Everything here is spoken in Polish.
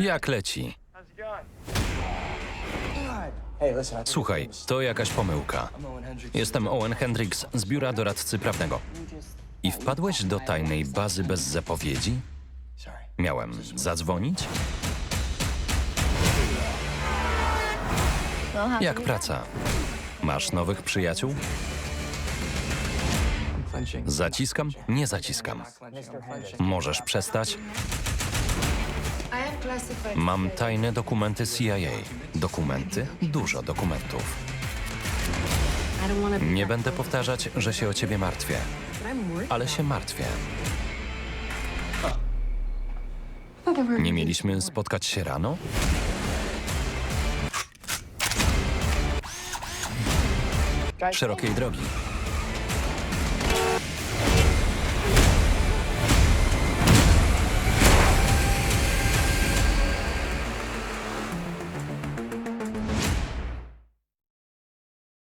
Jak leci? Słuchaj, to jakaś pomyłka. Jestem Owen Hendricks z biura doradcy prawnego. I wpadłeś do tajnej bazy bez zapowiedzi? Miałem zadzwonić? Jak praca? Masz nowych przyjaciół? Zaciskam? Nie zaciskam. Możesz przestać? Mam tajne dokumenty CIA. Dokumenty? Dużo dokumentów. Nie będę powtarzać, że się o ciebie martwię, ale się martwię. Nie mieliśmy spotkać się rano? Szerokiej drogi.